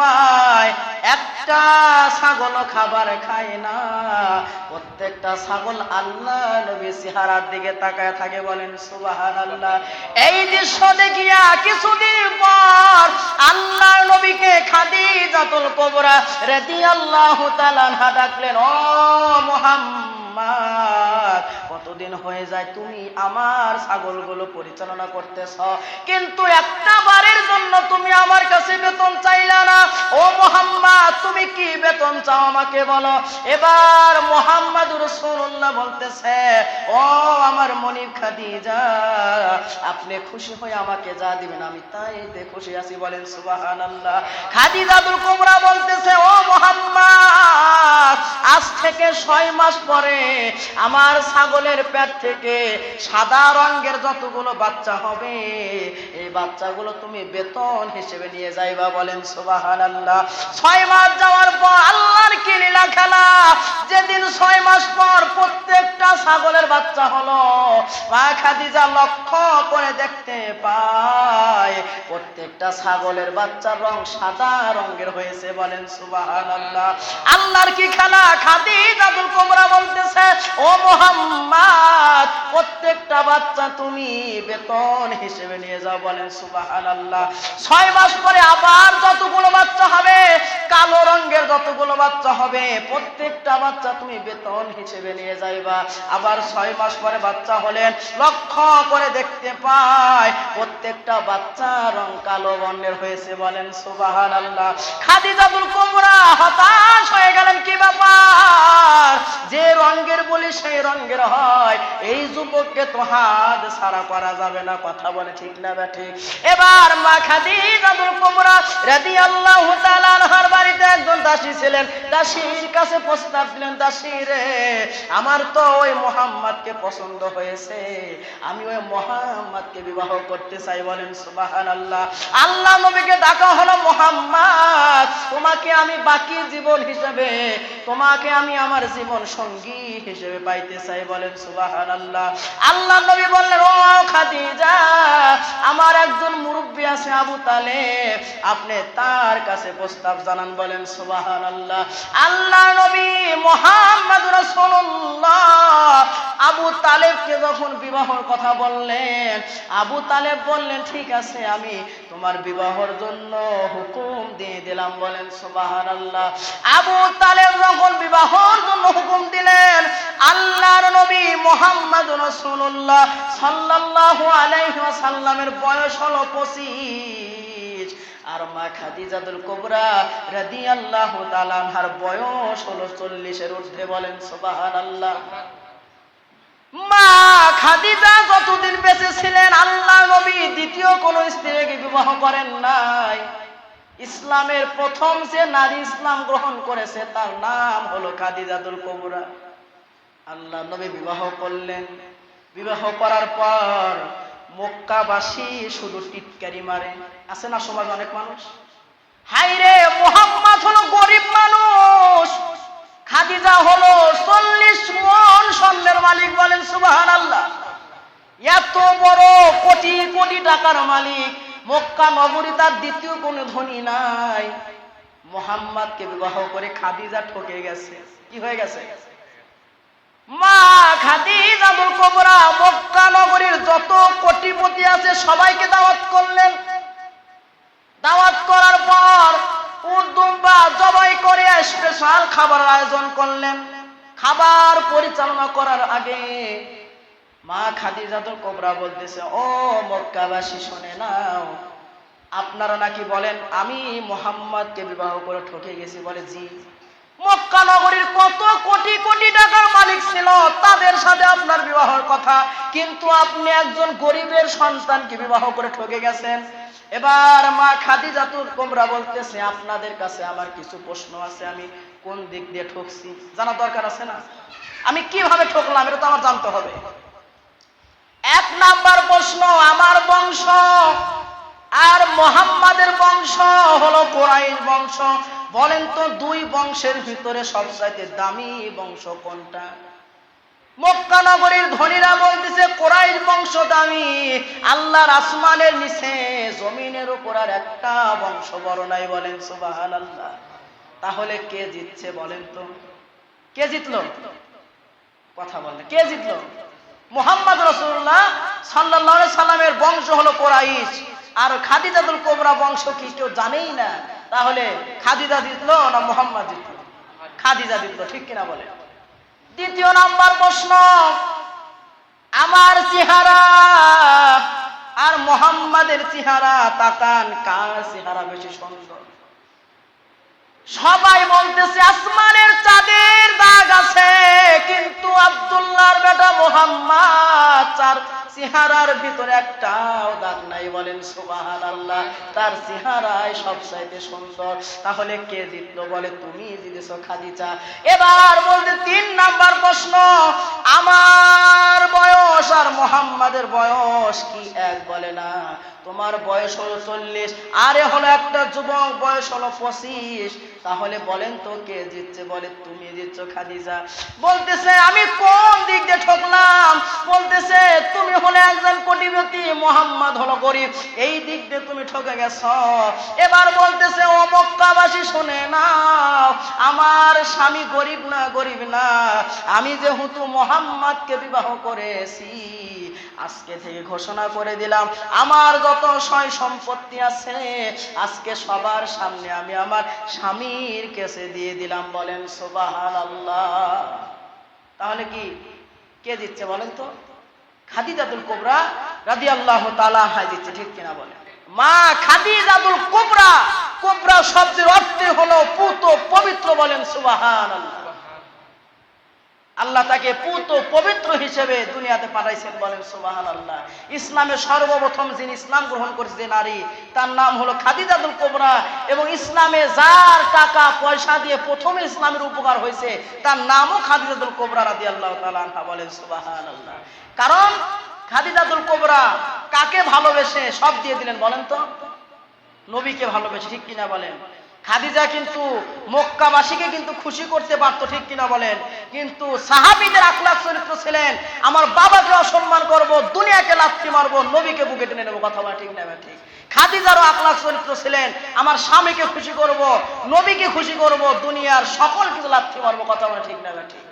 পায় একটা ছাগল খাবার খায় না। প্রত্যেকটা ছাগল আল্লাহ নবী সিহারার দিকে তাকায় থাকে, বলেন সুবাহান আল্লাহ এই দৃশ্য দেখিয়া কিছুদিন পর আল্লাহ নবীকে খাদিজাতুল কুবরা রাদিয়াল্লাহু তাআলা ডাকলেন, ও মুহাম্মদ, কতদিন হয়ে যায় তুমি আমার ছাগলগুলো পরিচালনা করতেছ? কিন্তু একটা বারের জন্য তুমি আমার ও মোহাম্মদ, তুমি কি বেতন চাও আমাকে বলো? এবার মোহাম্মদ রসুল্লাহ বলতেছে, ও আমার মনির খাদিজা, আপনি খুশি হয়ে আমাকে যা দিবেন, আমি তাই তে খুশি আছি, বলেন সুবাহান আল্লাহ খাদিজাতুল কুমরা বলতেছে, ও মোহাম্মদ, আজ থেকে ছয় মাস পরে আমার ছাগলের পেট থেকে সাদা রঙের যতগুলো বাচ্চা হবে, এই বাচ্চাগুলো তুমি বেতন হিসেবে নিয়ে যাইবা, বলেন সুবাহান আল্লাহ ছয় মাস যাওয়ার পর আল্লাহর কি লীলা খেলা? যেদিন ছয় মাস পর প্রত্যেকটা ছাগলের বাচ্চা হলো। মা খাদিজা লক্ষ্য করে দেখতে পায়। প্রত্যেকটা ছাগলের বাচ্চার রং সাদা রঙের হয়েছে বলেন আল্লাহ আল্লাহর কি খেলা? খাদি খাদিজাতুল কোমরা বলতেছে, ও মোহাম্মদ, প্রত্যেকটা বাচ্চা তুমি বেতন হিসেবে নিয়ে যাও বলেন সুবাহান আল্লাহ ছয় মাস পরে আবার যতগুলো বাচ্চা হবে কালো রঙের যতগুলো বাচ্চা হবে, প্রত্যেকটা বাচ্চা তুমি বেতন হিসেবে নিয়ে যাইবা। আবার ছয় মাস পরে বাচ্চা হলেন, লক্ষ্য করে দেখতে পায়, প্রত্যেকটা বাচ্চা রং কালো বর্ণের হয়েছে বলেন সুবাহান আল্লাহ খাদিজাতুল কুমরা হতাশ হয়ে গেলেন কি ব্যাপার? যে রঙের বলি সেই রঙের হয়, এই যুবককে তো হাত সারা করা যাবে না, কথা বলে ঠিক না ব্যাঠে। এবার মা খাদিজাতুল কুমরা রাদিয়াল্লাহু তাআলা আনহার বাড়িতে একজন দাসী ছিলেন, দাসীর কাছে প্রস্তাব দিলেন, দাসী রে, আমার তো ওই মোহাম্মদকে পছন্দ হয়েছে। আমি ওই মোহাম্মদকে বিবাহ করতে চাই। বলেন, সুবহানাল্লাহ। আল্লাহ আল্লাহ নবীকে ডাকা হলো, মোহাম্মদ, তোমাকে আমি বাকি জীবন হিসেবে, তোমাকে আমি আমার জীবন সঙ্গী হিসেবে পাইতে চাই। বলেন, সুবহানাল্লাহ। আল্লাহ নবী বললেন, ও খাদিজা, আমার একজন মুরব্বী আছে আবু তালেব। আপনি তার কাছে প্রস্তাব জানান। বলেন সুবাহান আল্লাহ আল্লাহ নবী মোহাম্মদ আবু তালেবকে যখন বিবাহর কথা বললেন, আবু তালেব বললেন, ঠিক আছে, আমি তোমার বিবাহর জন্য হুকুম দিয়ে দিলাম। বলেন সুবাহান আল্লাহ আবু তালেব যখন বিবাহর জন্য হুকুম দিলেন, আল্লাহর নবী মোহাম্মদ রাসূলুল্লাহ সাল্লাল্লাহু আলাইহি ওয়াসাল্লামের বয়স হলো পঁচিশ। আর মা খাদিজাতুল কুবরা রাদিয়াল্লাহু আল্লাহ আনহার বয়স হলো চল্লিশের ঊর্ধ্বে বলেন সোবাহান আল্লাহ মা খাদিজা যতদিন বেঁচে ছিলেন আল্লাহ নবী দ্বিতীয় কোন স্ত্রীকে বিবাহ করেন নাই? ইসলামের প্রথম যে নারী ইসলাম গ্রহণ করেছে, তার নাম হলো খাদিজাতুল কুবরা। আল্লাহ নবী বিবাহ করলেন। বিবাহ করার পর মক্কাবাসী শুধু টিটকারি মারে। আছে না সমাজ অনেক মানুষ? হাই রে মোহাম্মদ হলো গরিব মানুষ। খাদিজা হলো চল্লিশ মন স্বর্ণের মালিক বলেন সুবাহান আল্লাহ এত বড় কোটি কোটি টাকার মালিক। মক্কা নগরী তার দ্বিতীয় কোনো ধনী নাই। মোহাম্মদকে বিবাহ করে খাদিজা ঠকে গেছে। কি হয়ে গেছে? মা কুবরা নগরীর যত আছে সবাইকে দাওয়াত করলেন। দাওয়াত করার পর জবাই করে স্পেশাল খাবার আয়োজন করলেন। খাবার পরিচালনা করার আগে মা খাদিজাতুল কুবরা বলতেছে, ও মক্কাবাসী, শুনে নাও। আপনারা নাকি বলেন, আমি মোহাম্মদকে বিবাহ করে ঠকে গেছি। বলে, জি। মক্কা নগরীর কত কোটি কোটি টাকার মালিক ছিল, তাদের সাথে আপনার বিবাহের কথা। কিন্তু আপনি একজন গরিবের সন্তানকে বিবাহ করে ঠকে গেছেন। এবার মা খাদিজাতুল কোমরা বলতেছে, আপনাদের কাছে আমার কিছু প্রশ্ন আছে, আমি কোন দিক দিয়ে ঠকছি? জানা দরকার আছে না? আমি কীভাবে ঠকলাম, এটা তো আমার জানতে হবে। এক নাম্বার প্রশ্ন, আমার বংশ আর মোহাম্মদের বংশ হলো কোরাইশ বংশ। বলেন তো দুই বংশের ভিতরে সবচাইতে দামি বংশ কোনটা? মক্কা নগরীর ধনীরা বলতেছে, কোরাইশ বংশ দামি। আল্লাহর আসমানের নিচে, জমিনের উপর আর একটা বংশ বড় নাই বলেন সুবাহান আল্লাহ তাহলে কে জিতছে বলেন তো? কে জিতলো? কথা বলেন কে জিতলো? মোহাম্মদ রসুল্লাহ সাল্লাহ সাল্লামের বংশ হলো কোরাইশ। আর খাদিজাতুল কোবরা বংশ কি কেউ জানেই না? তাহলে খাদিজা জিতলো না মোহাম্মদ জিতলো খাদিজা জিতলো ঠিক কিনা বলে? দ্বিতীয় নাম্বার প্রশ্ন, আমার চেহারা আর মোহাম্মদের চেহারা তাকান কার চেহারা বেশি সুন্দর? সবাই বলতেছে, আসমানের চাঁদের দাগ আছে, কিন্তু আব্দুল্লাহর বেটা মোহাম্মদ চার চেহারার ভিতরে একটাও দাগ নাই, বলেন সুবাহান আল্লাহ তার চেহারায় সবচাইতে সুন্দর। তাহলে কে জিতলো বলে? তুমি জিতেছো খাদিজা। এবার বলতে তিন নাম্বার প্রশ্ন, আমার বয়স আর মোহাম্মদের বয়স কি এক বলে না? তোমার বয়স হলো চল্লিশ, আরে হলো একটা যুবক, বয়স হলো পঁচিশ। তাহলে বলেন তো কে জিতছে বলে? তুমি জিতছ খাদিজা। বলতেছে, আমি কোন দিক দিয়ে ঠকলাম? বলতেছে, তুমি হলে একজন কোটিপতি মোহাম্মদ হলো গরিব। এই দিক দিয়ে তুমি ঠকে গেছ। এবার বলতেছে, ও মক্কাবাসী, শুনে নাও আমার স্বামী গরিব না গরিব না। আমি যেহেতু মোহাম্মদকে বিবাহ করেছি, আজকে থেকে ঘোষণা করে দিলাম, আমার যত সয় সম্পত্তি আছে, আজকে সবার সামনে আমি আমার স্বামীর কেসে দিয়ে দিলাম। বলেন সোবাহান আল্লাহ তাহলে কি কে দিচ্ছে বলেন তো? খাদিজাতুল কোবরা রাদি আল্লাহ তালা হাই দিচ্ছে, ঠিক কিনা বলে? মা খাদিজাতুল কোবরা কোবরা শব্দের অর্থে হলো পুত পবিত্র বলেন সুবাহান আল্লাহ আল্লাহ তাকে পুত পবিত্র হিসেবে দুনিয়াতে পাঠাইছেন বলেন সুবাহান আল্লাহ ইসলামের সর্বপ্রথম যিনি ইসলাম গ্রহণ করেছে নারী, তার নাম হলো খাদিজাতুল কোবরা এবং ইসলামে যার টাকা পয়সা দিয়ে প্রথমে ইসলামের উপকার হয়েছে, তার নামও খাদিজাতুল কোবরা রাদি আল্লাহ তালা বলেন সুবাহান আল্লাহ কারণ খাদিজাতুল কোবরা কাকে ভালোবেসে সব দিয়ে দিলেন বলেন তো? নবীকে ভালোবেসে, ঠিক কিনা বলেন? খাদিজা কিন্তু মক্কাবাসীকে কিন্তু খুশি করতে পারতো, ঠিক কিনা বলেন? কিন্তু সাহাবিদের আকলাক চরিত্র ছিলেন, আমার বাবাকে অসম্মান করব, দুনিয়াকে লাথি মারবো, নবীকে বুকে টেনে নেব। কথা বলা ঠিক না ঠিক। খাদিজারও আকলাক চরিত্র ছিলেন, আমার স্বামীকে খুশি করব, নবীকে খুশি করব, দুনিয়ার সকল কিছু লাথি মারবো। কথা বলা ঠিক না ঠিক।